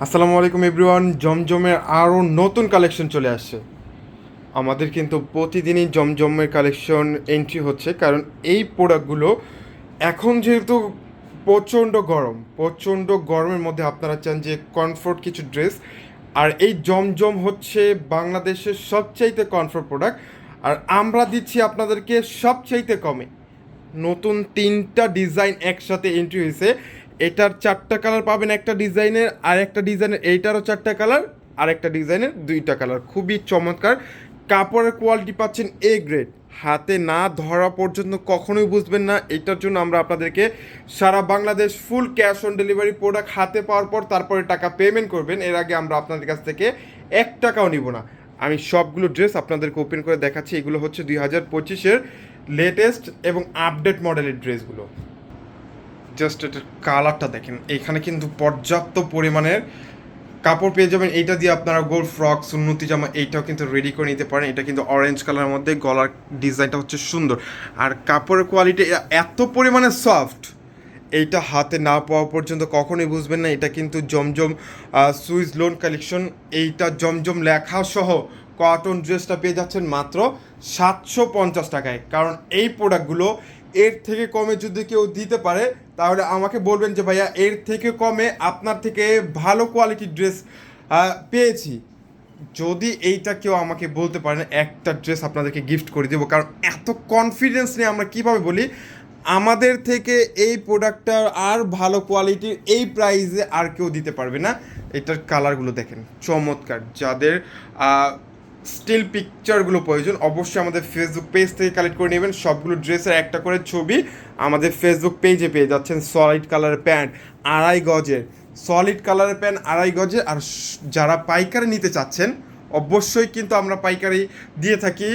আসসালামু আলাইকুম এভরিওয়ান। জমজমের আরও নতুন কালেকশন চলে আসছে। আমাদের কিন্তু প্রতিদিনই জমজমের কালেকশন এন্ট্রি হচ্ছে, কারণ এই প্রোডাক্টগুলো এখন যেহেতু প্রচণ্ড গরম, প্রচণ্ড গরমের মধ্যে আপনারা চান যে কমফোর্ট কিছু ড্রেস আর এই জমজম হচ্ছে বাংলাদেশের সবচাইতে কমফোর্ট প্রোডাক্ট আর আমরা দিচ্ছি আপনাদেরকে সবচাইতে কমে। নতুন তিনটা ডিজাইন একসাথে এন্ট্রি হয়েছে। এটার চারটা কালার পাবেন একটা ডিজাইনের, আর একটা ডিজাইনের, এইটারও চারটা কালার, আর একটা ডিজাইনের দুইটা কালার। খুবই চমৎকার। কাপড়ের কোয়ালিটি পাচ্ছেন এ গ্রেড হাতে না ধরা পর্যন্ত কখনোই বুঝবেন না। এটার জন্য আমরা আপনাদেরকে সারা Bangladesh full cash on delivery product হাতে পাওয়ার পর তারপরে টাকা পেমেন্ট করবেন। এর আগে আমরা আপনাদের কাছ থেকে এক টাকাও নিব না। আমি সবগুলো ড্রেস আপনাদেরকে ওপেন করে দেখাচ্ছি। এগুলো হচ্ছে দুই হাজার পঁচিশের লেটেস্ট এবং আপডেট মডেলের ড্রেসগুলো জাস্ট এটার কালারটা দেখেন। এখানে কিন্তু পর্যাপ্ত পরিমাণের কাপড় পেয়ে যাবেন। এইটা দিয়ে আপনারা গোল ফ্রক সুন্নতি জামা, এইটাও কিন্তু রেডি করে নিতে পারেন। এটা কিন্তু অরেঞ্জ কালারের মধ্যে গলার ডিজাইনটা হচ্ছে সুন্দর। আর কাপড়ের কোয়ালিটি এত পরিমাণে সফট এইটা হাতে না পাওয়া পর্যন্ত কখনোই বুঝবেন না। এটা কিন্তু জমজম সুইস লোন কালেকশন এইটা জমজম লেখা সহ কটন ড্রেসটা পেয়ে যাচ্ছেন মাত্র সাতশো পঞ্চাশ টাকায়। কারণ এই প্রোডাক্টগুলো এর থেকে কমে যদি কেউ দিতে পারে, তাহলে আমাকে বলবেন যে, ভাইয়া, এর থেকে কমে আপনার থেকে ভালো কোয়ালিটির ড্রেস পেয়েছি। যদি এইটা কেউ আমাকে বলতে পারেন একটা ড্রেস আপনাদেরকে গিফট করে দেবো। কারণ এত কনফিডেন্স নিয়ে আমরা কীভাবে বলি, আমাদের থেকে এই প্রোডাক্টটার আর ভালো কোয়ালিটির এই প্রাইসে আর কেউ দিতে পারবে না। এটার কালারগুলো দেখেন, চমৎকার। যাদের স্টিল পিকচারগুলো প্রয়োজন, অবশ্যই আমাদের ফেসবুক পেজ থেকে কালেক্ট করে নেবেন। সবগুলো ড্রেসের একটা করে ছবি আমাদের ফেসবুক পেজে পেয়ে যাচ্ছেন সলিড কালারের প্যান্ট আড়াই গজের। সলিড কালারের প্যান্ট আড়াই গজের। আর যারা পাইকারি নিতে চাচ্ছেন, অবশ্যই কিন্তু আমরা পাইকারি দিয়ে থাকি।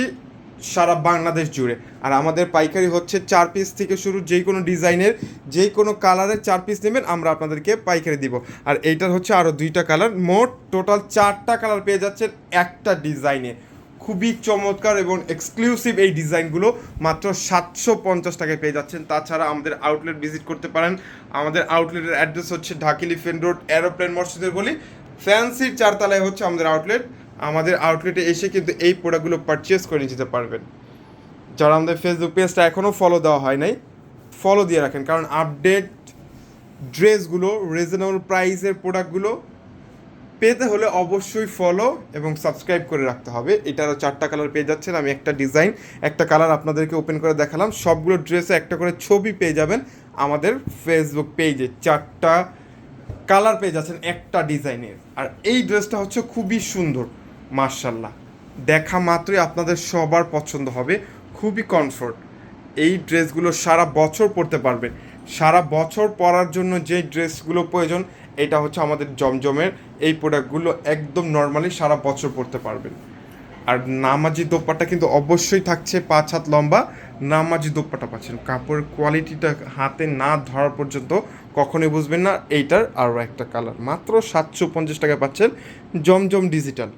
সারা বাংলাদেশ জুড়ে। আর আমাদের পাইকারি হচ্ছে চার পিস থেকে শুরু যেই কোনো ডিজাইনের যেই কোনো কালারের চার পিস নেবেন, আমরা আপনাদেরকে পাইকারি দিব। আর এইটার হচ্ছে আরও দুইটা কালার। মোট টোটাল চারটা কালার পেয়ে যাচ্ছেন একটা ডিজাইনে। খুবই চমৎকার এবং এক্সক্লুসিভ এই ডিজাইনগুলো মাত্র সাতশো পঞ্চাশ টাকায় পেয়ে যাচ্ছেন। তাছাড়া আমাদের আউটলেট ভিজিট করতে পারেন। আমাদের আউটলেটের অ্যাড্রেস হচ্ছে ঢাকিলি ফেন রোড এরোপ্লেন মসজিদের বলি ফ্যান্সির চারতলায় হচ্ছে আমাদের আউটলেট আমাদের আউটলেটে এসে কিন্তু এই প্রোডাক্টগুলো পারচেস করে নিয়ে যেতে পারবেন। যারা আমাদের ফেসবুক পেজটা এখনও ফলো দেওয়া হয় নাই ফলো দিয়ে রাখেন। কারণ আপডেট ড্রেসগুলো রিজনেবল প্রাইসের প্রোডাক্টগুলো পেতে হলে অবশ্যই ফলো এবং সাবস্ক্রাইব করে রাখতে হবে। এটারও চারটা কালার পেয়ে যাচ্ছেন। আমি একটা ডিজাইন একটা কালার আপনাদেরকে ওপেন করে দেখালাম। সবগুলো ড্রেসে একটা করে ছবি পেয়ে যাবেন আমাদের ফেসবুক পেজে চারটা কালার পেয়ে যাচ্ছেন একটা ডিজাইনের আর এই ড্রেসটা হচ্ছে খুবই সুন্দর। মার্শাল্লাহ দেখা মাত্রই আপনাদের সবার পছন্দ হবে। খুবই কমফোর্ট এই ড্রেসগুলো সারা বছর পরতে পারবেন। সারা বছর পরার জন্য যে ড্রেসগুলো প্রয়োজন, এটা হচ্ছে আমাদের জমজমের। এই প্রোডাক্টগুলো একদম নর্মালি সারা বছর পরতে পারবেন। আর নামাজি দোপাটা কিন্তু অবশ্যই থাকছে পাঁচ হাত লম্বা। নামাজি দোপাটা পাচ্ছেন। কাপড়ের কোয়ালিটিটা হাতে না ধরার পর্যন্ত কখনোই বুঝবেন না। এইটার আরও একটা কালার মাত্র সাতশো পঞ্চাশ টাকা পাচ্ছেন জমজম ডিজিটাল